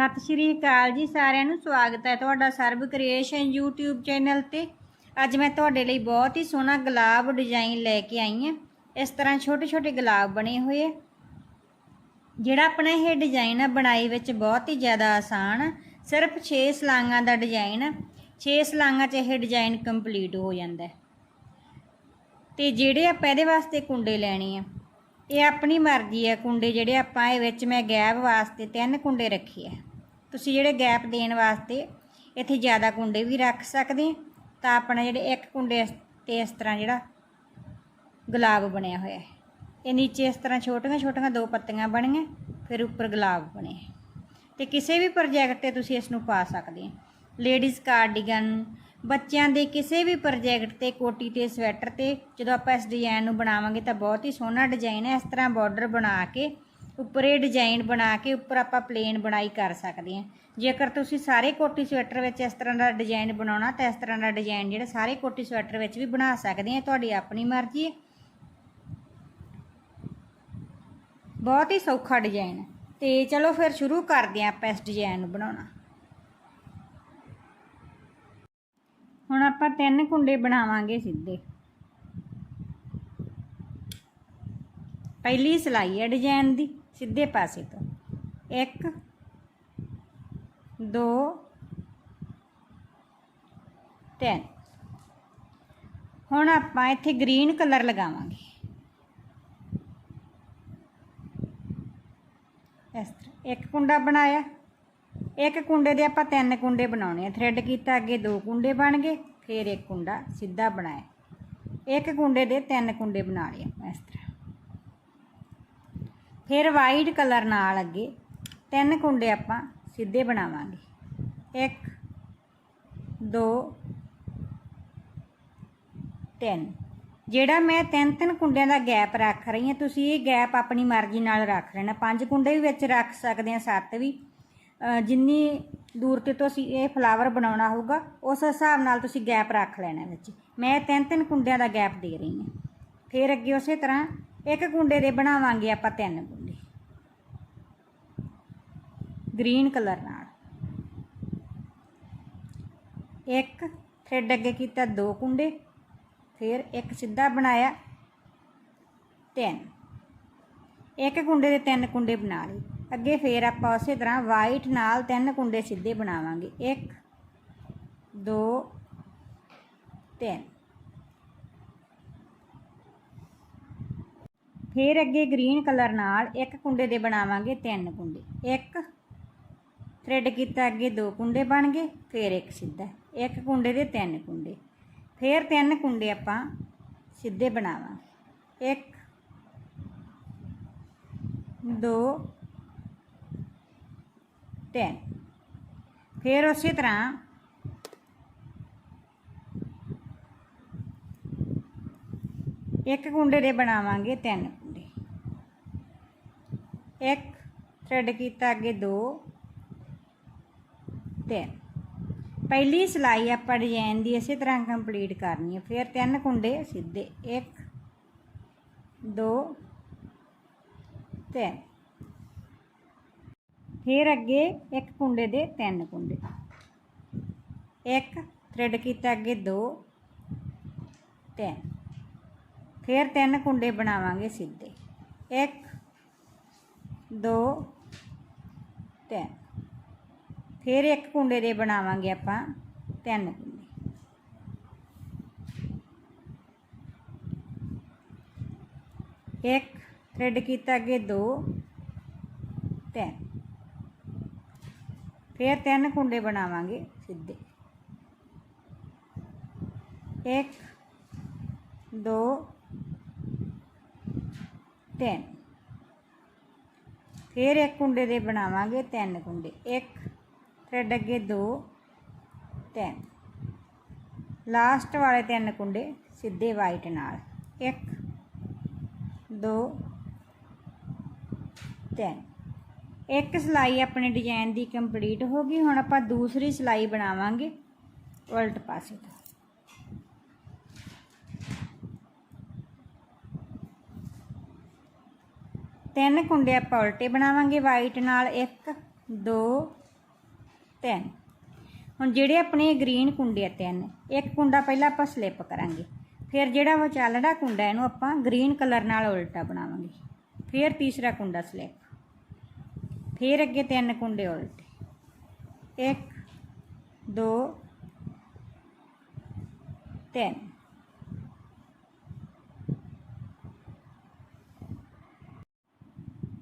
ਸਤਿ ਸ਼੍ਰੀ ਅਕਾਲ ਜੀ, ਸਾਰਿਆਂ ਨੂੰ ਸਵਾਗਤ ਹੈ ਤੁਹਾਡਾ ਸਰਬ ਕ੍ਰੀਏਸ਼ਨ YouTube ਚੈਨਲ ਤੇ। ਅੱਜ ਮੈਂ ਤੁਹਾਡੇ ਲਈ ਬਹੁਤ ਹੀ ਸੋਹਣਾ ਗੁਲਾਬ ਡਿਜ਼ਾਈਨ ਲੈ ਕੇ ਆਈ ਹਾਂ। ਇਸ ਤਰ੍ਹਾਂ ਛੋਟੇ ਛੋਟੇ ਗੁਲਾਬ ਬਣੇ ਹੋਏ ਆ। ਜਿਹੜਾ ਆਪਣਾ ਇਹ ਡਿਜ਼ਾਈਨ ਆ, ਬਣਾਈ ਵਿੱਚ ਬਹੁਤ ਹੀ ਜ਼ਿਆਦਾ ਆਸਾਨ ਆ। ਸਿਰਫ 6 ਸਲਾਂਗਾਂ ਦਾ ਡਿਜ਼ਾਈਨ ਆ। 6 ਸਲਾਂਗਾਂ 'ਚ ਇਹ ਡਿਜ਼ਾਈਨ ਕੰਪਲੀਟ ਹੋ ਜਾਂਦਾ ਹੈ। ਤੇ ਜਿਹੜੇ ਆਪਾਂ ਇਹਦੇ ਵਾਸਤੇ ਕੁੰਡੇ ਲੈਣੇ ਆ, ਇਹ ਆਪਣੀ ਮਰਜ਼ੀ ਹੈ ਕੁੰਡੇ ਜਿਹੜੇ ਆਪਾਂ ਇਹ ਵਿੱਚ ਮੈਂ ਗੈਪ ਵਾਸਤੇ ਤਿੰਨ ਕੁੰਡੇ ਰੱਖੇ ਆ। ਤੁਸੀਂ ਜਿਹੜੇ ਗੈਪ ਦੇਣ ਵਾਸਤੇ ਇੱਥੇ ਜ਼ਿਆਦਾ ਕੁੰਡੇ ਵੀ ਰੱਖ ਸਕਦੇ ਤਾਂ ਆਪਣਾ ਜਿਹੜੇ ਇੱਕ ਕੁੰਡੇ ਤੇ ਇਸ ਤਰ੍ਹਾਂ ਜਿਹੜਾ ਗੁਲਾਬ ਬਣਿਆ ਹੋਇਆ ਹੈ। ਇਹ ਨੀਚੇ ਇਸ ਤਰ੍ਹਾਂ ਛੋਟੀਆਂ ਛੋਟੀਆਂ ਦੋ ਪੱਤੀਆਂ ਬਣੀਆਂ, ਫਿਰ ਉੱਪਰ ਗੁਲਾਬ ਬਣੇ ਤੇ ਕਿਸੇ ਵੀ ਪ੍ਰੋਜੈਕਟ ਤੇ ਤੁਸੀਂ ਇਸ ਨੂੰ ਪਾ ਸਕਦੇ ਆ ਲੇਡੀਜ਼ ਕਾਰਡੀਗਨ, ਬੱਚਿਆਂ ਦੇ ਕਿਸੇ ਵੀ ਪ੍ਰੋਜੈਕਟ ਤੇ ਕੋਟੀ ਤੇ ਸਵੈਟਰ ਤੇ ਜਦੋਂ ਆਪਾਂ ਇਸ ਡਿਜ਼ਾਈਨ ਨੂੰ ਬਣਾਵਾਂਗੇ ਤਾਂ ਬਹੁਤ ਹੀ ਸੋਹਣਾ ਡਿਜ਼ਾਈਨ ਹੈ। ਇਸ ਤਰ੍ਹਾਂ ਬਾਰਡਰ ਬਣਾ ਕੇ ਉੱਪਰ ਇਹ ਡਿਜ਼ਾਈਨ ਬਣਾ ਕੇ ਉੱਪਰ ਆਪਾਂ ਪਲੇਨ ਬਣਾਈ ਕਰ ਸਕਦੇ ਹਾਂ। ਜੇਕਰ ਤੁਸੀਂ ਸਾਰੇ ਕੋਟੀ ਸਵੈਟਰ ਵਿੱਚ ਇਸ ਤਰ੍ਹਾਂ ਦਾ ਡਿਜ਼ਾਈਨ ਬਣਾਉਣਾ, ਤਾਂ ਇਸ ਤਰ੍ਹਾਂ ਦਾ ਡਿਜ਼ਾਈਨ ਜਿਹੜਾ ਸਾਰੇ ਕੋਟੀ ਸਵੈਟਰ ਵਿੱਚ ਵੀ ਬਣਾ ਸਕਦੇ ਹਾਂ। ਤੁਹਾਡੀ ਆਪਣੀ ਮਰਜ਼ੀ ਹੈ। ਬਹੁਤ ਹੀ ਸੌਖਾ ਡਿਜ਼ਾਈਨ ਹੈ। ਤੇ ਚਲੋ ਫਿਰ ਸ਼ੁਰੂ ਕਰਦੇ ਹਾਂ ਆਪਾਂ ਇਸ ਡਿਜ਼ਾਈਨ ਨੂੰ ਬਣਾਉਣਾ। ਹੁਣ ਆਪਾਂ ਤਿੰਨ ਕੁੰਡੇ ਬਣਾਵਾਂਗੇ ਸਿੱਧੇ। ਪਹਿਲੀ ਸਲਾਈ ਹੈ ਡਿਜ਼ਾਈਨ ਦੀ। ਸਿੱਧੇ ਪਾਸੇ ਤੋਂ। 1 2 3 ਹੁਣ ਆਪਾਂ ਇੱਥੇ ਗ੍ਰੀਨ ਕਲਰ ਲਗਾਵਾਂਗੇ। ਇਸ ਤਰ੍ਹਾਂ ਇੱਕ ਕੁੰਡਾ ਬਣਾਇਆ। ਇੱਕ ਕੁੰਡੇ ਦੇ ਆਪਾਂ ਤਿੰਨ ਕੁੰਡੇ ਬਣਾਉਣੇ ਆ। ਥ੍ਰੈਡ ਕੀਤਾ, ਅੱਗੇ ਦੋ ਕੁੰਡੇ ਬਣ ਗਏ, ਫਿਰ ਇੱਕ ਕੁੰਡਾ ਸਿੱਧਾ ਬਣਾਇਆ। ਇੱਕ ਕੁੰਡੇ ਦੇ ਤਿੰਨ ਕੁੰਡੇ ਬਣਾ ਲਏ। ਫਿਰ ਵਾਈਟ ਕਲਰ ਨਾਲ ਅੱਗੇ ਤਿੰਨ ਕੁੰਡੇ ਆਪਾਂ ਸਿੱਧੇ ਬਣਾਵਾਂਗੇ। ਇੱਕ, ਦੋ, ਤਿੰਨ। ਜਿਹੜਾ ਮੈਂ ਤਿੰਨ ਤਿੰਨ ਕੁੰਡਿਆਂ ਦਾ ਗੈਪ ਰੱਖ ਰਹੀ ਹਾਂ, ਤੁਸੀਂ ਇਹ ਗੈਪ ਆਪਣੀ ਮਰਜ਼ੀ ਨਾਲ ਰੱਖ ਲੈਣਾ। ਪੰਜ ਕੁੰਡੇ ਵੀ ਵਿੱਚ ਰੱਖ ਸਕਦੇ ਆ ਸੱਤ ਵੀ। ਜਿੰਨੀ ਦੂਰ ਤੇ ਤੁਸੀਂ ਇਹ ਫਲਾਵਰ ਬਣਾਉਣਾ ਹੋਊਗਾ, ਉਸ ਹਿਸਾਬ ਨਾਲ ਤੁਸੀਂ ਗੈਪ ਰੱਖ ਲੈਣਾ ਵਿੱਚ। ਮੈਂ ਤਿੰਨ ਤਿੰਨ ਕੁੰਡਿਆਂ ਦਾ ਗੈਪ ਦੇ ਰਹੀ ਹਾਂ। ਫਿਰ ਅੱਗੇ ਉਸੇ ਤਰ੍ਹਾਂ ਇੱਕ ਕੁੰਡੇ ਦੇ ਬਣਾਵਾਂਗੇ ਆਪਾਂ ਤਿੰਨ ਕੁੰਡੇ। ਗ੍ਰੀਨ ਕਲਰ ਨਾਲ। ਇੱਕ ਥ੍ਰੈਡ ਅੱਗੇ ਕੀਤਾ ਦੋ ਕੁੰਡੇ, ਫਿਰ ਇੱਕ ਸਿੱਧਾ ਬਣਾਇਆ ਤਿੰਨ। ਇੱਕ ਕੁੰਡੇ ਦੇ ਤਿੰਨ ਕੁੰਡੇ ਬਣਾ ਲਏ। ਅੱਗੇ ਫਿਰ ਆਪਾਂ ਉਸੇ ਤਰ੍ਹਾਂ ਵਾਈਟ ਨਾਲ ਤਿੰਨ ਕੁੰਡੇ ਸਿੱਧੇ ਬਣਾਵਾਂਗੇ। 1 2 3 ਫਿਰ ਅੱਗੇ ਗ੍ਰੀਨ ਕਲਰ ਨਾਲ ਇੱਕ ਕੁੰਡੇ ਦੇ ਬਣਾਵਾਂਗੇ ਤਿੰਨ ਕੁੰਡੇ। ਇੱਕ ਥ੍ਰੈਡ ਕੀਤਾ, ਅੱਗੇ ਦੋ ਕੁੰਡੇ ਬਣ ਗਏ, ਫਿਰ ਇੱਕ ਸਿੱਧਾ। ਇੱਕ ਕੁੰਡੇ ਦੇ ਤਿੰਨ ਕੁੰਡੇ। ਫਿਰ ਤਿੰਨ ਕੁੰਡੇ ਆਪਾਂ ਸਿੱਧੇ ਬਣਾਵਾਂਗੇ। ਇੱਕ, ਦੋ, ਤਿੰਨ। ਫਿਰ ਉਸੇ ਤਰ੍ਹਾਂ ਇੱਕ ਕੁੰਡੇ ਦੇ ਬਣਾਵਾਂਗੇ ਤਿੰਨ ਕੁੰਡੇ। ਇੱਕ ਥਰੈਡ ਕੀਤਾ ਅੱਗੇ ਦੋ, ਤਿੰਨ। ਪਹਿਲੀ ਸਿਲਾਈ ਆਪਾਂ ਡਿਜ਼ਾਈਨ ਦੀ ਇਸੇ ਤਰ੍ਹਾਂ ਕੰਪਲੀਟ ਕਰਨੀ ਹੈ। ਫਿਰ ਤਿੰਨ ਕੁੰਡੇ ਸਿੱਧੇ, ਇੱਕ, ਦੋ, ਤਿੰਨ। ਫਿਰ ਅੱਗੇ ਇੱਕ ਕੁੰਡੇ ਦੇ ਤਿੰਨ ਕੁੰਡੇ। ਇੱਕ ਥਰੈਡ ਕੀਤਾ ਅੱਗੇ ਦੋ, ਤਿੰਨ। ਫਿਰ ਤਿੰਨ ਕੁੰਡੇ ਬਣਾਵਾਂਗੇ ਸਿੱਧੇ। ਇੱਕ, ਦੋ, ਤਿੰਨ। ਫਿਰ ਇੱਕ ਕੁੰਡੇ ਦੇ ਬਣਾਵਾਂਗੇ ਆਪਾਂ ਤਿੰਨ ਕੁੰਡੇ। ਇੱਕ ਥ੍ਰੈਡ ਕੀਤਾ ਅੱਗੇ ਦੋ, ਤਿੰਨ। ਫਿਰ ਤਿੰਨ ਕੁੰਡੇ ਬਣਾਵਾਂਗੇ ਸਿੱਧੇ। ਇੱਕ, ਦੋ ਤਿੰਨ। ਫਿਰ ਇੱਕ ਕੁੰਡੇ ਦੇ ਬਣਾਵਾਂਗੇ ਤਿੰਨ ਕੁੰਡੇ। ਇੱਕ, ਥ੍ਰੈਡ ਅੱਗੇ ਦੋ, ਤਿੰਨ। ਲਾਸਟ ਵਾਲੇ ਤਿੰਨ ਕੁੰਡੇ ਸਿੱਧੇ ਵਾਈਟ ਨਾਲ। ਇੱਕ, ਦੋ, ਤਿੰਨ। ਇੱਕ ਸਲਾਈ ਆਪਣੇ ਡਿਜ਼ਾਈਨ ਦੀ ਕੰਪਲੀਟ ਹੋ ਗਈ। ਹੁਣ ਆਪਾਂ ਦੂਸਰੀ ਸਲਾਈ ਬਣਾਵਾਂਗੇ। ਉਲਟ ਪਾਸੇ ਤੋਂ। ਤਿੰਨ ਕੁੰਡੇ ਆਪਾਂ ਉਲਟੇ ਬਣਾਵਾਂਗੇ ਵਾਈਟ ਨਾਲ 1 2 3 ਹੁਣ ਜਿਹੜੇ ਆਪਣੇ ਗ੍ਰੀਨ ਕੁੰਡੇ ਆ ਤਿੰਨ, ਇੱਕ ਕੁੰਡਾ ਪਹਿਲਾਂ ਆਪਾਂ ਸਲਿੱਪ ਕਰਾਂਗੇ। ਫਿਰ ਜਿਹੜਾ ਉਹ ਚੱਲੜਾ ਕੁੰਡਾ, ਇਹਨੂੰ ਆਪਾਂ ਗ੍ਰੀਨ ਕਲਰ ਨਾਲ ਉਲਟਾ ਬਣਾਵਾਂਗੇ। ਫਿਰ ਤੀਸਰਾ ਕੁੰਡਾ ਸਲਿੱਪ ਫਿਰ ਅੱਗੇ ਤਿੰਨ ਕੁੰਡੇ ਉਲਟੇ। 1 2 3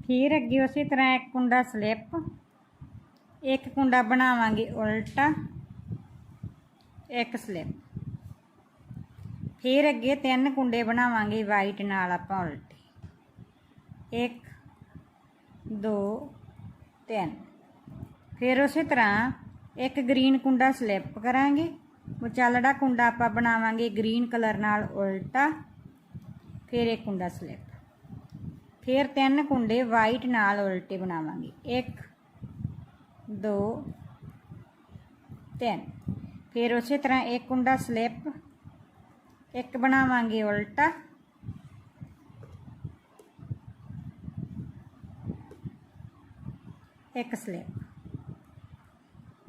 ਫਿਰ ਅੱਗੇ ਉਸੇ ਤਰ੍ਹਾਂ ਇੱਕ ਕੁੰਡਾ ਸਲਿੱਪ, ਇੱਕ ਕੁੰਡਾ ਬਣਾਵਾਂਗੇ ਉਲਟਾ, ਇੱਕ ਸਲਿੱਪ। ਫਿਰ ਅੱਗੇ ਤਿੰਨ ਕੁੰਡੇ ਬਣਾਵਾਂਗੇ ਵਾਈਟ ਨਾਲ ਆਪਾਂ ਉਲਟੇ। 1 2 3 ਫਿਰ ਉਸੇ ਤਰ੍ਹਾਂ ਇੱਕ ਗ੍ਰੀਨ ਕੁੰਡਾ ਸਲਿੱਪ ਕਰਾਂਗੇ। ਵਿਚਾਲੜਾ ਕੁੰਡਾ ਆਪਾਂ ਬਣਾਵਾਂਗੇ ਗ੍ਰੀਨ ਕਲਰ ਨਾਲ ਉਲਟਾ, ਫਿਰ ਇੱਕ ਕੁੰਡਾ ਸਲਿੱਪ। ਫਿਰ ਤਿੰਨ ਕੁੰਡੇ ਵਾਈਟ ਨਾਲ ਉਲਟੇ ਬਣਾਵਾਂਗੇ। 1 2 3 ਫਿਰ ਉਸੇ ਤਰ੍ਹਾਂ ਇੱਕ ਕੁੰਡਾ ਸਲਿੱਪ ਇੱਕ ਬਣਾਵਾਂਗੇ ਉਲਟਾ। ਇੱਕ ਸਲਿੱਪ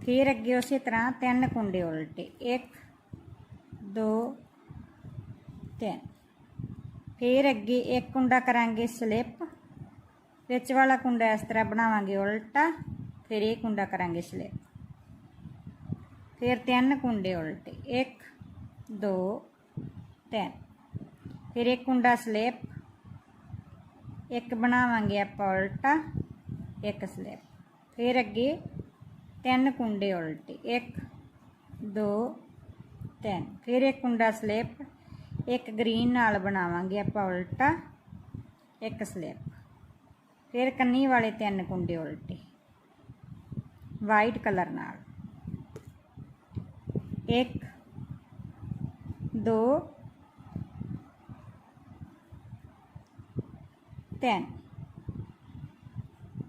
ਫਿਰ ਅੱਗੇ ਉਸੇ ਤਰ੍ਹਾਂ ਤਿੰਨ ਕੁੰਡੇ ਉਲਟੇ। 1 2 3 ਫਿਰ ਅੱਗੇ ਇੱਕ ਕੁੰਡਾ ਕਰਾਂਗੇ ਸਲਿੱਪ, ਵਿੱਚ ਵਾਲਾ ਕੁੰਡਾ ਇਸ ਤਰ੍ਹਾਂ ਬਣਾਵਾਂਗੇ ਉਲਟਾ, ਫਿਰ ਇਹ ਕੁੰਡਾ ਕਰਾਂਗੇ ਸਲਿੱਪ। ਫਿਰ ਤਿੰਨ ਕੁੰਡੇ ਉਲਟੇ 1 2 3 ਫਿਰ ਇੱਕ ਕੁੰਡਾ ਸਲਿੱਪ, ਇੱਕ ਬਣਾਵਾਂਗੇ ਆਪਾਂ ਉਲਟਾ, ਇੱਕ ਸਲਿੱਪ। ਫਿਰ ਅੱਗੇ ਤਿੰਨ ਕੁੰਡੇ ਉਲਟੇ 1 2 3 ਫਿਰ ਇੱਕ ਕੁੰਡਾ ਸਲਿੱਪ ਇੱਕ ਗ੍ਰੀਨ ਨਾਲ ਬਣਾਵਾਂਗੇ ਆਪਾਂ ਉਲਟਾ, ਇੱਕ ਸਲਿੱਪ। ਫਿਰ ਕੰਨੀ ਵਾਲੇ ਤਿੰਨ ਕੁੰਡੇ ਉਲਟੇ ਵਾਈਟ ਕਲਰ ਨਾਲ। 1 2 3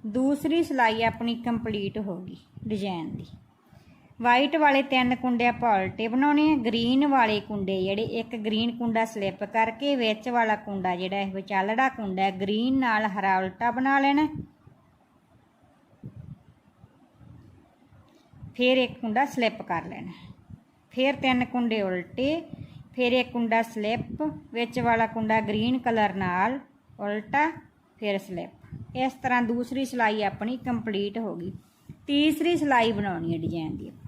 ਦੂਸਰੀ ਸਿਲਾਈ ਆਪਣੀ ਕੰਪਲੀਟ ਹੋ ਗਈ ਡਿਜ਼ਾਈਨ ਦੀ। ਵਾਈਟ ਵਾਲੇ ਤਿੰਨ ਕੁੰਡੇ ਆਪਾਂ ਉਲਟੇ ਬਣਾਉਣੇ ਆ, ਗ੍ਰੀਨ ਵਾਲੇ ਕੁੰਡੇ ਜਿਹੜੇ, ਇੱਕ ਗ੍ਰੀਨ ਕੁੰਡਾ ਸਲਿੱਪ ਕਰਕੇ, ਵਿੱਚ ਵਾਲਾ ਕੁੰਡਾ ਜਿਹੜਾ ਇਹ ਵਿਚਾਲੜਾ ਕੁੰਡਾ ਹੈ, ਗ੍ਰੀਨ ਨਾਲ ਹਰਾ ਉਲਟਾ ਬਣਾ ਲੈਣਾ। ਫਿਰ ਇੱਕ ਕੁੰਡਾ ਸਲਿੱਪ ਕਰ ਲੈਣਾ। ਫਿਰ ਤਿੰਨ ਕੁੰਡੇ ਉਲਟੇ, ਫਿਰ ਇੱਕ ਕੁੰਡਾ ਸਲਿੱਪ, ਵਿੱਚ ਵਾਲਾ ਕੁੰਡਾ ਗ੍ਰੀਨ ਕਲਰ ਨਾਲ ਉਲਟਾ, ਫਿਰ ਸਲਿੱਪ। ਇਸ ਤਰ੍ਹਾਂ ਦੂਸਰੀ ਸਿਲਾਈ ਆਪਣੀ ਕੰਪਲੀਟ ਹੋ ਗਈ। ਤੀਸਰੀ ਸਿਲਾਈ ਬਣਾਉਣੀ ਹੈ ਡਿਜ਼ਾਈਨ ਦੀ ਆਪਾਂ।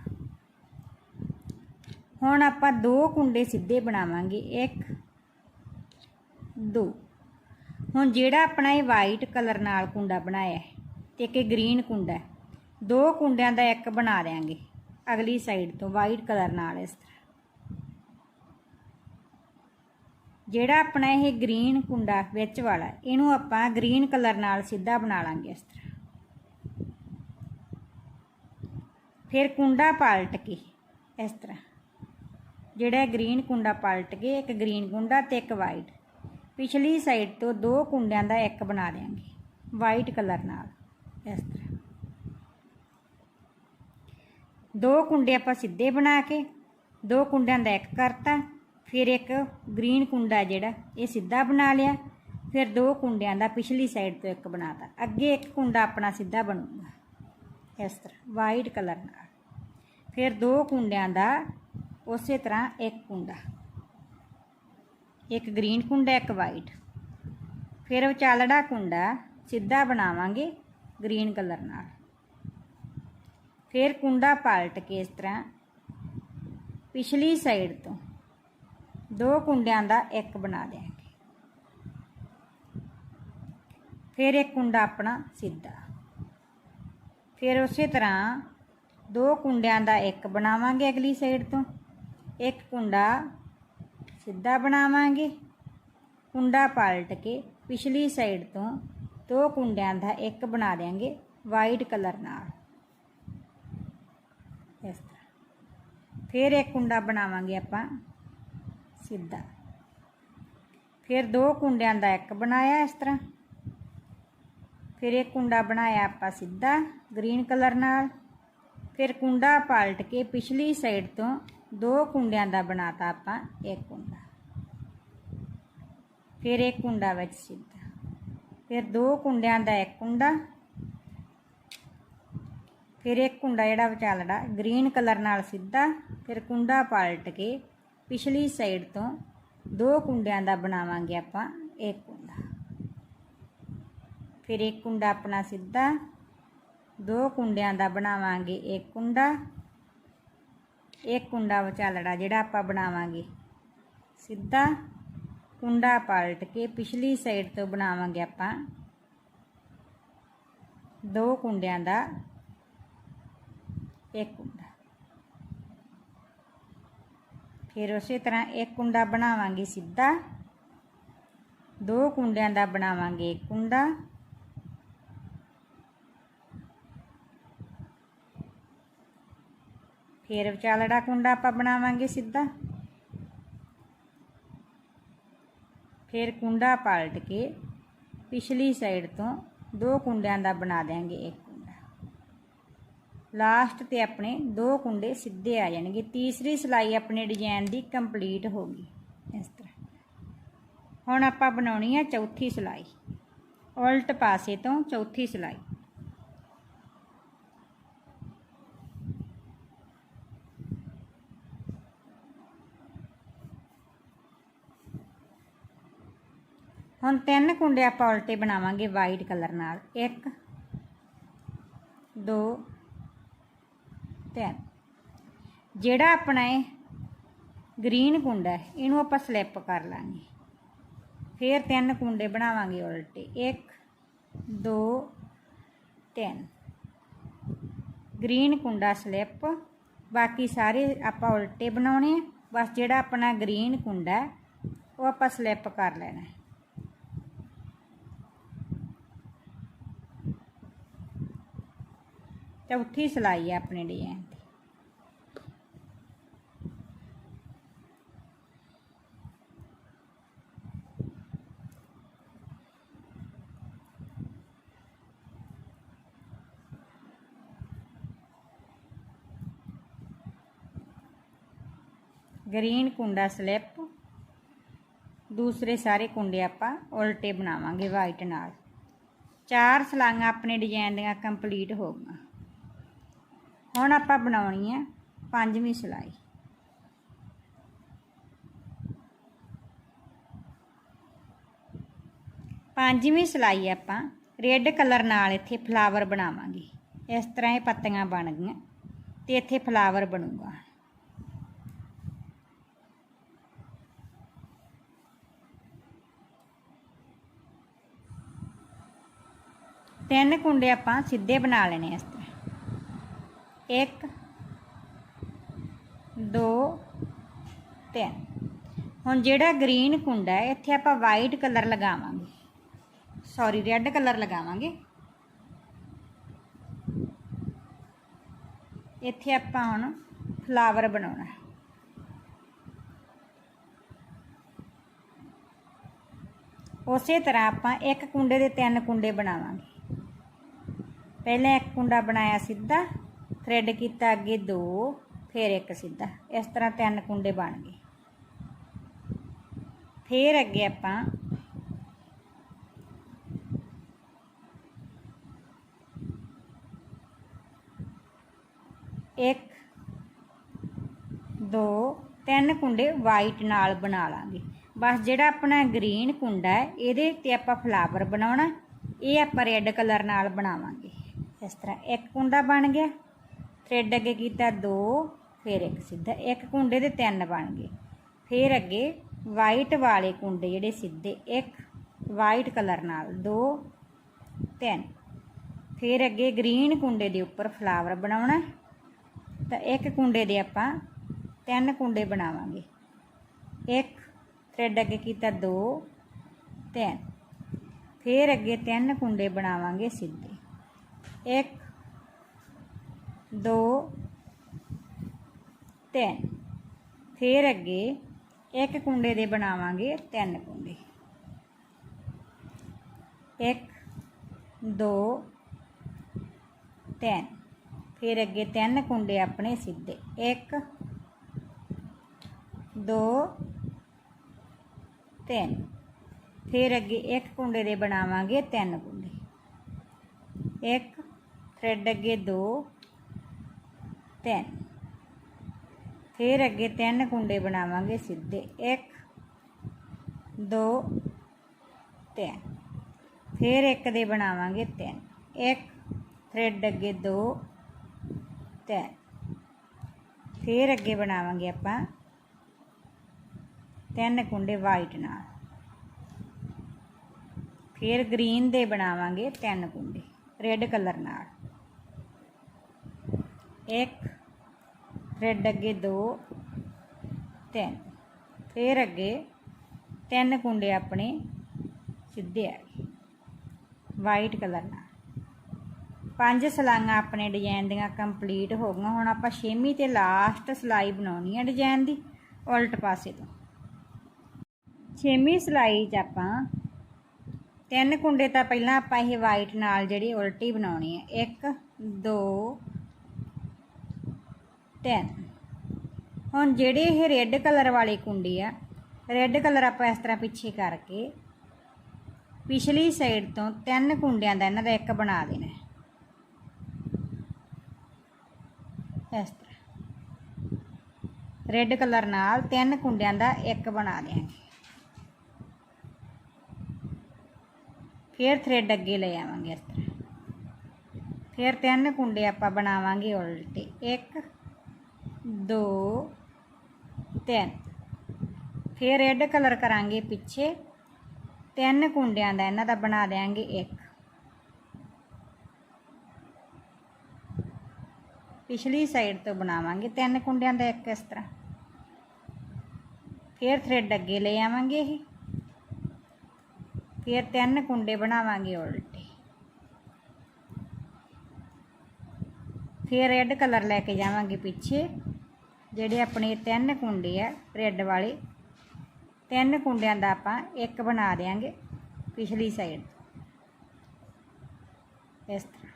ਹੁਣ ਆਪਾਂ ਦੋ ਕੁੰਡੇ ਸਿੱਧੇ ਬਣਾਵਾਂਗੇ, ਇੱਕ, ਦੋ। ਹੁਣ ਜਿਹੜਾ ਆਪਣਾ ਇਹ ਵਾਈਟ ਕਲਰ ਨਾਲ ਕੁੰਡਾ ਬਣਾਇਆ ਹੈ ਤੇ ਇੱਕ ਗ੍ਰੀਨ ਕੁੰਡਾ ਦੋ ਕੁੰਡਿਆਂ ਦਾ ਇੱਕ ਬਣਾ ਦਿਆਂਗੇ, ਅਗਲੀ ਸਾਈਡ ਤੋਂ ਵਾਈਟ ਕਲਰ ਨਾਲ ਇਸ ਤਰ੍ਹਾਂ। ਜਿਹੜਾ ਆਪਣਾ ਇਹ ਗ੍ਰੀਨ ਕੁੰਡਾ ਵਿੱਚ ਵਾਲਾ ਇਹਨੂੰ ਆਪਾਂ ਗ੍ਰੀਨ ਕਲਰ ਨਾਲ ਸਿੱਧਾ ਬਣਾ ਲਾਂਗੇ ਇਸ ਤਰ੍ਹਾਂ। ਫਿਰ ਕੁੰਡਾ ਪਲਟ ਕੇ ਇਸ ਤਰ੍ਹਾਂ। ਜਿਹੜਾ ਗ੍ਰੀਨ ਕੁੰਡਾ ਪਲਟ ਕੇ ਇੱਕ ਗ੍ਰੀਨ ਕੁੰਡਾ ਤੇ ਇੱਕ ਵਾਈਟ ਪਿਛਲੀ ਸਾਈਡ ਤੋਂ ਦੋ ਕੁੰਡਿਆਂ ਦਾ ਇੱਕ ਬਣਾ ਦੇਾਂਗੇ ਵਾਈਟ ਕਲਰ ਨਾਲ, ਇਸ ਤਰ੍ਹਾਂ। ਦੋ ਕੁੰਡੇ ਆਪਾਂ ਸਿੱਧੇ ਬਣਾ ਕੇ, ਦੋ ਕੁੰਡਿਆਂ ਦਾ ਇੱਕ ਕਰਤਾ, ਫਿਰ ਇੱਕ ਗ੍ਰੀਨ ਕੁੰਡਾ ਜਿਹੜਾ, ਇਹ ਸਿੱਧਾ ਬਣਾ ਲਿਆ, ਫਿਰ ਦੋ ਕੁੰਡਿਆਂ ਦਾ ਪਿਛਲੀ ਸਾਈਡ ਤੋਂ ਇੱਕ ਬਣਾਤਾ। ਅੱਗੇ ਇੱਕ ਕੁੰਡਾ ਆਪਣਾ ਸਿੱਧਾ ਬਣੂਗਾ, ਇਸ ਤਰ੍ਹਾਂ ਵਾਈਟ ਕਲਰ ਨਾਲ। ਫਿਰ ਦੋ ਕੁੰਡਿਆਂ ਦਾ ਉਸੇ ਤਰ੍ਹਾਂ ਇੱਕ ਕੁੰਡਾ। ਇੱਕ ਗ੍ਰੀਨ ਕੁੰਡਾ, ਇੱਕ ਵਾਈਟ ਫਿਰ ਵਿਚਾਲੜਾ ਕੁੰਡਾ ਸਿੱਧਾ ਬਣਾਵਾਂਗੇ ਗ੍ਰੀਨ ਕਲਰ ਨਾਲ। ਫਿਰ ਕੁੰਡਾ ਪਲਟ ਕੇ ਇਸ ਤਰ੍ਹਾਂ ਪਿਛਲੀ ਸਾਈਡ ਤੋਂ ਦੋ ਕੁੰਡਿਆਂ ਦਾ ਇੱਕ ਬਣਾ ਦਿਆਂਗੇ। ਫਿਰ ਇੱਕ ਕੁੰਡਾ ਆਪਣਾ ਸਿੱਧਾ। ਫਿਰ ਉਸੇ ਤਰ੍ਹਾਂ ਦੋ ਕੁੰਡਿਆਂ ਦਾ ਇੱਕ ਬਣਾਵਾਂਗੇ ਅਗਲੀ ਸਾਈਡ ਤੋਂ। ਇੱਕ ਕੁੰਡਾ ਸਿੱਧਾ ਬਣਾਵਾਂਗੇ। ਕੁੰਡਾ ਪਲਟ ਕੇ ਪਿਛਲੀ ਸਾਈਡ ਤੋਂ ਦੋ ਕੁੰਡਿਆਂ ਦਾ ਇੱਕ ਬਣਾ ਦੇਾਂਗੇ ਵਾਈਟ ਕਲਰ ਨਾਲ। ਇਸ ਤਰ੍ਹਾਂ। ਫਿਰ ਇੱਕ ਕੁੰਡਾ ਬਣਾਵਾਂਗੇ ਆਪਾਂ ਸਿੱਧਾ। ਫਿਰ ਦੋ ਕੁੰਡਿਆਂ ਦਾ ਇੱਕ ਬਣਾਇਆ ਇਸ ਤਰ੍ਹਾਂ। ਫਿਰ ਇੱਕ ਕੁੰਡਾ ਬਣਾਇਆ ਆਪਾਂ ਸਿੱਧਾ ਗ੍ਰੀਨ ਕਲਰ ਨਾਲ। ਫਿਰ ਕੁੰਡਾ ਪਲਟ ਕੇ ਪਿਛਲੀ ਸਾਈਡ ਤੋਂ ਦੋ ਕੁੰਡਿਆਂ ਦਾ ਬਣਾਤਾ ਆਪਾਂ, ਇੱਕ ਕੁੰਡਾ। ਫਿਰ ਇੱਕ ਕੁੰਡਾ ਵਿੱਚ ਸਿੱਧਾ। ਫਿਰ ਦੋ ਕੁੰਡਿਆਂ ਦਾ ਇੱਕ ਕੁੰਡਾ। ਫਿਰ ਇੱਕ ਕੁੰਡਾ ਜਿਹੜਾ ਵਿਚਾਲੜਾ, ਗ੍ਰੀਨ ਕਲਰ ਨਾਲ ਸਿੱਧਾ। ਫਿਰ ਕੁੰਡਾ ਪਲਟ ਕੇ ਪਿਛਲੀ ਸਾਈਡ ਤੋਂ ਦੋ ਕੁੰਡਿਆਂ ਦਾ ਬਣਾਵਾਂਗੇ ਆਪਾਂ, ਇੱਕ ਕੁੰਡਾ। ਫਿਰ ਇੱਕ ਕੁੰਡਾ ਆਪਣਾ ਸਿੱਧਾ। ਦੋ ਕੁੰਡਿਆਂ ਦਾ ਬਣਾਵਾਂਗੇ ਇੱਕ ਕੁੰਡਾ। ਇੱਕ ਕੁੰਡਾ ਵਿਚਾਲੜਾ ਜਿਹੜਾ ਆਪਾਂ ਬਣਾਵਾਂਗੇ। ਸਿੱਧਾ ਕੁੰਡਾ ਪਲਟ ਕੇ ਪਿਛਲੀ ਸਾਈਡ ਤੋਂ ਬਣਾਵਾਂਗੇ ਆਪਾਂ। ਦੋ ਕੁੰਡਿਆਂ ਦਾ ਇੱਕ ਕੁੰਡਾ। ਫਿਰ ਉਸੇ ਤਰ੍ਹਾਂ ਇੱਕ ਕੁੰਡਾ ਬਣਾਵਾਂਗੇ ਸਿੱਧਾ। ਦੋ ਕੁੰਡਿਆਂ ਦਾ ਬਣਾਵਾਂਗੇ ਇੱਕ ਕੁੰਡਾ। ਫਿਰ ਵਿਚਾਲੜਾ ਕੁੰਡਾ ਆਪਾਂ ਬਣਾਵਾਂਗੇ ਸਿੱਧਾ। ਫਿਰ ਕੁੰਡਾ ਪਲਟ ਕੇ ਪਿਛਲੀ ਸਾਈਡ ਤੋਂ ਦੋ ਕੁੰਡਿਆਂ ਦਾ ਬਣਾ ਦੇਾਂਗੇ ਇੱਕ ਕੁੰਡਾ। ਲਾਸਟ ਤੇ ਆਪਣੇ ਦੋ ਕੁੰਡੇ ਸਿੱਧੇ ਆ ਜਾਣਗੇ। ਤੀਸਰੀ ਸਲਾਈ ਆਪਣੇ ਡਿਜ਼ਾਈਨ ਦੀ ਕੰਪਲੀਟ ਹੋ ਗਈ ਇਸ ਤਰ੍ਹਾਂ। ਹੁਣ ਆਪਾਂ ਬਣਾਉਣੀ ਆ ਚੌਥੀ ਸਲਾਈ। ਉਲਟ ਪਾਸੇ ਤੋਂ ਚੌਥੀ ਸਲਾਈ। ਹੁਣ ਤਿੰਨ ਕੁੰਡੇ ਆਪਾਂ ਉਲਟੇ ਬਣਾਵਾਂਗੇ ਵਾਈਟ ਕਲਰ ਨਾਲ। 1 2 3 ਜਿਹੜਾ ਆਪਣਾ ਇਹ ਗ੍ਰੀਨ ਕੁੰਡਾ ਹੈ, ਇਹਨੂੰ ਆਪਾਂ ਸਲਿੱਪ ਕਰ ਲਾਂਗੇ। ਫਿਰ ਤਿੰਨ ਕੁੰਡੇ ਬਣਾਵਾਂਗੇ ਉਲਟੇ। 1 2 3 ਗ੍ਰੀਨ ਕੁੰਡਾ ਸਲਿੱਪ ਬਾਕੀ ਸਾਰੇ ਆਪਾਂ ਉਲਟੇ ਬਣਾਉਣੇ ਆ। ਬਸ ਜਿਹੜਾ ਆਪਣਾ ਗ੍ਰੀਨ ਕੁੰਡਾ ਉਹ ਆਪਾਂ ਸਲਿੱਪ ਕਰ ਲੈਣਾ ਹੈ ਚੌਥੀ ਸਲਾਈ ਹੈ ਆਪਣੇ ਡਿਜ਼ਾਈਨ ਦੀ। ਗ੍ਰੀਨ ਕੁੰਡਾ ਸਲਿੱਪ ਦੂਸਰੇ ਸਾਰੇ ਕੁੰਡੇ ਆਪਾਂ ਉਲਟੇ ਬਣਾਵਾਂਗੇ ਵਾਈਟ ਨਾਲ। ਚਾਰ ਸਲਾਈਆਂ ਆਪਣੇ ਡਿਜ਼ਾਈਨ ਦੀਆਂ ਕੰਪਲੀਟ ਹੋ ਗਈਆਂ। ਹੁਣ ਆਪਾਂ ਬਣਾਉਣੀ ਹੈ ਪੰਜਵੀਂ ਸਿਲਾਈ। ਪੰਜਵੀਂ ਸਿਲਾਈ ਆਪਾਂ ਰੈੱਡ ਕਲਰ ਨਾਲ ਇੱਥੇ ਫਲਾਵਰ ਬਣਾਵਾਂਗੇ। ਇਸ ਤਰ੍ਹਾਂ ਇਹ ਪੱਤੀਆਂ ਬਣ ਗਈਆਂ ਤੇ ਇੱਥੇ ਫਲਾਵਰ ਬਣੂਗਾ। ਤਿੰਨ ਕੁੰਡੇ ਆਪਾਂ ਸਿੱਧੇ ਬਣਾ ਲੈਣੇ ਇਸ ਤਰ੍ਹਾਂ। ਇੱਕ, ਦੋ, ਤਿੰਨ। ਹੁਣ ਜਿਹੜਾ ਗ੍ਰੀਨ ਕੁੰਡਾ ਹੈ, ਇੱਥੇ ਆਪਾਂ ਵਾਈਟ ਕਲਰ ਲਗਾਵਾਂਗੇ। ਸੌਰੀ ਰੈੱਡ ਕਲਰ ਲਗਾਵਾਂਗੇ। ਇੱਥੇ ਆਪਾਂ ਹੁਣ ਫਲਾਵਰ ਬਣਾਉਣਾ ਹੈ। ਉਸੇ ਤਰ੍ਹਾਂ ਆਪਾਂ ਇੱਕ ਕੁੰਡੇ ਦੇ ਤਿੰਨ ਕੁੰਡੇ ਬਣਾਵਾਂਗੇ। ਪਹਿਲਾਂ ਇੱਕ ਕੁੰਡਾ ਬਣਾਇਆ ਸਿੱਧਾ ਥ੍ਰੈਡ ਕੀਤਾ ਅੱਗੇ ਦੋ, ਫਿਰ ਇੱਕ ਸਿੱਧਾ। ਇਸ ਤਰ੍ਹਾਂ ਤਿੰਨ ਕੁੰਡੇ ਬਣ ਗਏ। ਫਿਰ ਅੱਗੇ ਆਪਾਂ ਇੱਕ, ਦੋ, ਤਿੰਨ ਕੁੰਡੇ ਵਾਈਟ ਨਾਲ ਬਣਾ ਲਾਂਗੇ। ਬਸ ਜਿਹੜਾ ਆਪਣਾ ਗ੍ਰੀਨ ਕੁੰਡਾ ਹੈ, ਇਹਦੇ ਤੇ ਆਪਾਂ ਫਲਾਵਰ ਬਣਾਉਣਾ, ਇਹ ਆਪਾਂ ਰੈੱਡ ਕਲਰ ਨਾਲ ਬਣਾਵਾਂਗੇ। ਇਸ ਤਰ੍ਹਾਂ ਇੱਕ ਕੁੰਡਾ ਬਣ ਗਿਆ। ਥਰੈਡ ਅੱਗੇ ਕੀਤਾ ਦੋ, ਫਿਰ ਇੱਕ ਸਿੱਧਾ, ਇੱਕ ਕੁੰਡੇ ਦੇ ਤਿੰਨ ਬਣ ਗਏ। ਫਿਰ ਅੱਗੇ ਵਾਈਟ ਵਾਲੇ ਕੁੰਡੇ ਜਿਹੜੇ ਸਿੱਧੇ, ਇੱਕ ਵਾਈਟ ਕਲਰ ਨਾਲ, ਦੋ, ਤਿੰਨ। ਫਿਰ ਅੱਗੇ ਗ੍ਰੀਨ ਕੁੰਡੇ ਦੇ ਉੱਪਰ ਫਲਾਵਰ ਬਣਾਉਣਾ ਤਾਂ ਇੱਕ ਕੁੰਡੇ ਦੇ ਆਪਾਂ ਤਿੰਨ ਕੁੰਡੇ ਬਣਾਵਾਂਗੇ। ਇੱਕ ਥਰੈਡ ਅੱਗੇ ਕੀਤਾ ਦੋ, ਤਿੰਨ। ਫਿਰ ਅੱਗੇ ਤਿੰਨ ਕੁੰਡੇ ਬਣਾਵਾਂਗੇ ਸਿੱਧੇ। ਇੱਕ ਦੋ, ਤਿੰਨ। ਫਿਰ ਅੱਗੇ ਇੱਕ ਕੁੰਡੇ ਦੇ ਬਣਾਵਾਂਗੇ ਤਿੰਨ ਕੁੰਡੇ। ਇੱਕ, ਦੋ, ਤਿੰਨ। ਫਿਰ ਅੱਗੇ ਤਿੰਨ ਕੁੰਡੇ ਆਪਣੇ ਸਿੱਧੇ। ਇੱਕ, ਦੋ, ਤਿੰਨ। ਫਿਰ ਅੱਗੇ ਇੱਕ ਕੁੰਡੇ ਦੇ ਬਣਾਵਾਂਗੇ ਤਿੰਨ ਕੁੰਡੇ। ਇੱਕ, ਥ੍ਰੈਡ ਅੱਗੇ ਦੋ ਤਿੰਨ। ਫਿਰ ਅੱਗੇ ਤਿੰਨ ਕੁੰਡੇ ਬਣਾਵਾਂਗੇ ਸਿੱਧੇ। 1 2 3 ਫਿਰ ਇੱਕ ਦੇ ਬਣਾਵਾਂਗੇ 3 1 ਥ੍ਰੈਡ ਅੱਗੇ 2 3 ਫਿਰ ਅੱਗੇ ਬਣਾਵਾਂਗੇ ਆਪਾਂ ਤਿੰਨ ਕੁੰਡੇ ਵਾਈਟ ਨਾਲ। ਫਿਰ ਗ੍ਰੀਨ ਦੇ ਬਣਾਵਾਂਗੇ ਤਿੰਨ ਕੁੰਡੇ ਰੈੱਡ ਕਲਰ ਨਾਲ। ਇੱਕ ਥ੍ਰੈਡ ਅੱਗੇ 2 3 ਫਿਰ ਅੱਗੇ ਤਿੰਨ ਕੁੰਡੇ ਆਪਣੇ ਸਿੱਧੇ ਆ ਗਏ। ਵਾਈਟ ਕਲਰ ਨਾਲ। ਪੰਜ ਸਲਾਈਆਂ ਆਪਣੇ ਡਿਜ਼ਾਈਨ ਦੀਆਂ ਕੰਪਲੀਟ ਹੋ ਗਈਆਂ। ਹੁਣ ਆਪਾਂ ਛੇਵੀਂ ਤੇ ਲਾਸਟ ਸਲਾਈ ਬਣਾਉਣੀ ਹੈ ਡਿਜ਼ਾਈਨ ਦੀ, ਉਲਟ ਪਾਸੇ ਤੋਂ। ਛੇਵੀਂ ਸਲਾਈ 'ਚ ਆਪਾਂ ਤਿੰਨ ਕੁੰਡੇ ਤਾਂ ਪਹਿਲਾਂ ਆਪਾਂ ਇਹ ਵਾਈਟ ਨਾਲ ਜਿਹੜੀ ਉਲਟੀ ਬਣਾਉਣੀ ਹੈ 1 2 3 ਹੁਣ ਜਿਹੜੇ ਇਹ ਰੈੱਡ ਕਲਰ ਵਾਲੀ ਕੁੰਡੀ ਆ ਰੈੱਡ ਕਲਰ ਆਪਾਂ ਇਸ ਤਰ੍ਹਾਂ ਪਿੱਛੇ ਕਰਕੇ ਪਿਛਲੀ ਸਾਈਡ ਤੋਂ ਤਿੰਨ ਕੁੰਡਿਆਂ ਦਾ ਇਹਨਾਂ ਦਾ ਇੱਕ ਬਣਾ ਦੇਣਾ ਇਸ ਤਰ੍ਹਾਂ। ਰੈੱਡ ਕਲਰ ਨਾਲ ਤਿੰਨ ਕੁੰਡਿਆਂ ਦਾ ਇੱਕ ਬਣਾ ਦਿਆਂਗੇ। ਫਿਰ ਥ੍ਰੈਡ ਅੱਗੇ ਲੈ ਆਵਾਂਗੇ ਇਸ ਤਰ੍ਹਾਂ। ਫਿਰ ਤਿੰਨ ਕੁੰਡੇ ਆਪਾਂ ਬਣਾਵਾਂਗੇ ਉਲਟੇ। 1 2 3 ਫਿਰ ਰੈੱਡ ਕਲਰ ਕਰਾਂਗੇ ਪਿੱਛੇ। ਤਿੰਨ ਕੁੰਡਿਆਂ ਦਾ, ਇਹਨਾਂ ਦਾ ਬਣਾ ਦੇਾਂਗੇ ਇੱਕ। ਪਿਛਲੀ ਸਾਈਡ ਤੋਂ ਬਣਾਵਾਂਗੇ ਤਿੰਨ ਕੁੰਡਿਆਂ ਦਾ ਇੱਕ ਇਸ ਤਰ੍ਹਾਂ। ਫਿਰ ਥ੍ਰੈਡ ਅੱਗੇ ਲੈ ਆਵਾਂਗੇ ਇਹ। ਫਿਰ ਤਿੰਨ ਕੁੰਡੇ ਬਣਾਵਾਂਗੇ ਉਲਟੇ। ਫਿਰ ਰੈੱਡ ਕਲਰ ਲੈ ਕੇ ਜਾਵਾਂਗੇ ਪਿੱਛੇ। ਜਿਹੜੇ ਆਪਣੇ ਤਿੰਨ ਕੁੰਡੇ ਆ ਰੈੱਡ ਵਾਲੇ, ਤਿੰਨ ਕੁੰਡਿਆਂ ਦਾ ਆਪਾਂ ਇੱਕ ਬਣਾ ਦੇਾਂਗੇ ਪਿਛਲੀ ਸਾਈਡ ਇਸ ਤਰ੍ਹਾਂ।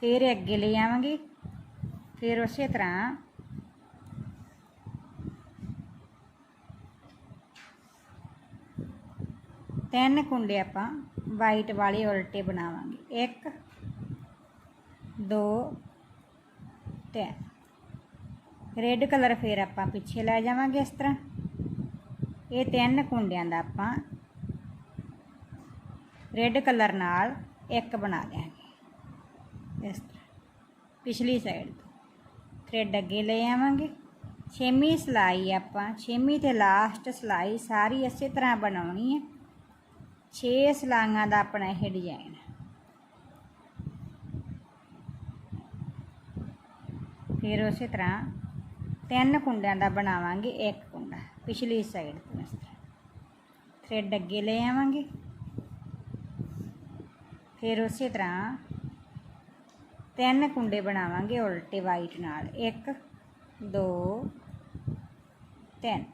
ਫਿਰ ਅੱਗੇ ਲੈ ਆਵਾਂਗੇ। ਫਿਰ ਉਸੇ ਤਰ੍ਹਾਂ ਤਿੰਨ ਕੁੰਡੇ ਆਪਾਂ ਵਾਈਟ ਵਾਲੇ ਉਲਟੇ ਬਣਾਵਾਂਗੇ। 1 2 3 ਰੈੱਡ ਕਲਰ ਫਿਰ ਆਪਾਂ ਪਿੱਛੇ ਲੈ ਜਾਵਾਂਗੇ ਇਸ ਤਰ੍ਹਾਂ। ਇਹ ਤਿੰਨ ਕੁੰਡਿਆਂ ਦਾ ਆਪਾਂ ਰੈੱਡ ਕਲਰ ਨਾਲ ਇੱਕ ਬਣਾ ਦਿਆਂਗੇ। ਇਸ ਤਰ੍ਹਾਂ। ਪਿਛਲੀ ਸਾਈਡ ਤੋਂ ਥਰੈਡ ਅੱਗੇ ਲੈ ਆਵਾਂਗੇ। ਛੇਵੀਂ ਸਲਾਈ ਆਪਾਂ, ਛੇਵੀਂ ਤੇ ਲਾਸਟ ਸਲਾਈ ਸਾਰੀ ਇਸੇ ਤਰ੍ਹਾਂ ਬਣਾਉਣੀ ਹੈ। 6 ਸਲਾਈਆਂ ਦਾ ਆਪਣਾ ਇਹ ਡਿਜ਼ਾਈਨ ਫਿਰ ਉਸੇ ਤਰ੍ਹਾਂ ਤਿੰਨ ਕੁੰਡਿਆਂ ਦਾ ਬਣਾਵਾਂਗੇ, ਇੱਕ ਕੁੰਡਾ, ਪਿਛਲੀ ਸਾਈਡ ਤੋਂ ਇਸ ਤਰ੍ਹਾਂ। ਥ੍ਰੈਡ ਅੱਗੇ ਲੈ ਆਵਾਂਗੇ। ਫਿਰ ਉਸੇ ਤਰ੍ਹਾਂ ਤਿੰਨ ਕੁੰਡੇ ਬਣਾਵਾਂਗੇ ਉਲਟੇ ਵਾਈਟ ਨਾਲ 1 2 3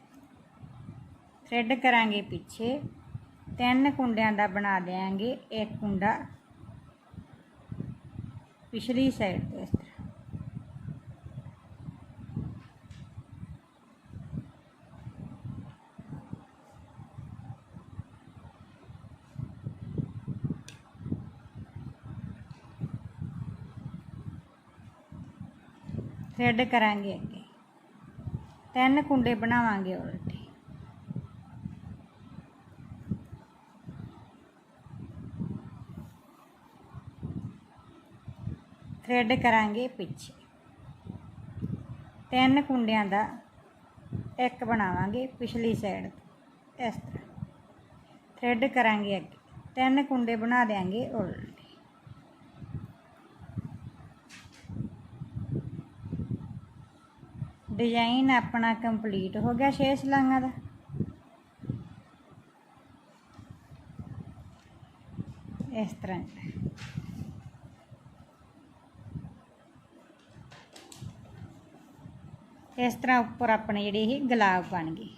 ਥ੍ਰੈਡ ਕਰਾਂਗੇ ਪਿੱਛੇ, ਤਿੰਨ ਕੁੰਡਿਆਂ ਦਾ ਬਣਾ ਦੇਾਂਗੇ ਇੱਕ ਕੁੰਡਾ, ਪਿਛਲੀ ਸਾਈਡ ਤੋਂ ਇਸ ਤਰ੍ਹਾਂ। ਥ੍ਰੈਡ ਕਰਾਂਗੇ ਅੱਗੇ। ਤਿੰਨ ਕੁੰਡੇ ਬਣਾਵਾਂਗੇ ਉਲਟੇ ਥਰੈਡ ਕਰਾਂਗੇ ਪਿੱਛੇ। ਤਿੰਨ ਕੁੰਡਿਆਂ ਦਾ ਇੱਕ ਬਣਾਵਾਂਗੇ ਪਿਛਲੀ ਸਾਈਡ ਤੋਂ, ਇਸ ਤਰ੍ਹਾਂ। ਥਰੈਡ ਕਰਾਂਗੇ ਅੱਗੇ। ਤਿੰਨ ਕੁੰਡੇ ਬਣਾ ਦੇਾਂਗੇ ਉਲਟੇ ਡਿਜ਼ਾਈਨ ਆਪਣਾ ਕੰਪਲੀਟ ਹੋ ਗਿਆ ਛੇ ਸਲਾਈਆਂ ਦਾ। ਇਸ ਤਰ੍ਹਾਂ। ਇਸ ਤਰ੍ਹਾਂ ਉੱਪਰ ਆਪਣੇ ਜਿਹੜੇ ਇਹ ਗੁਲਾਬ ਬਣ ਗਏ।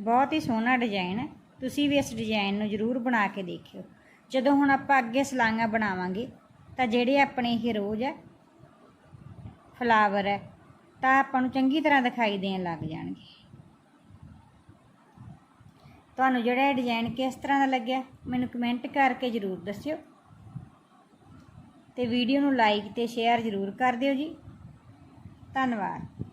ਬਹੁਤ ਹੀ ਸੋਹਣਾ ਡਿਜ਼ਾਈਨ ਹੈ। ਤੁਸੀਂ ਵੀ ਇਸ ਡਿਜ਼ਾਈਨ ਨੂੰ ਜ਼ਰੂਰ ਬਣਾ ਕੇ ਦੇਖਿਓ। ਜਦੋਂ ਹੁਣ ਆਪਾਂ ਅੱਗੇ ਸਲਾਈਆਂ ਬਣਾਵਾਂਗੇ, ਤਾਂ ਜਿਹੜੇ ਆਪਣੇ ਇਹ ਰੋਜ਼ ਹੈ, ਫਲਾਵਰ ਹੈ, ਤਾਂ ਆਪਾਂ ਨੂੰ ਚੰਗੀ ਤਰ੍ਹਾਂ ਦਿਖਾਈ ਦੇਣ ਲੱਗ ਜਾਣਗੇ। ਤੁਹਾਨੂੰ ਜਿਹੜਾ ਇਹ ਡਿਜ਼ਾਈਨ ਕਿਸ ਤਰ੍ਹਾਂ ਦਾ ਲੱਗਿਆ, ਮੈਨੂੰ ਕਮੈਂਟ ਕਰਕੇ ਜ਼ਰੂਰ ਦੱਸਿਓ। ਤੇ ਵੀਡੀਓ ਨੂੰ ਲਾਈਕ ਤੇ ਸ਼ੇਅਰ ਜ਼ਰੂਰ ਕਰ ਦਿਓ ਜੀ। ਧੰਨਵਾਦ।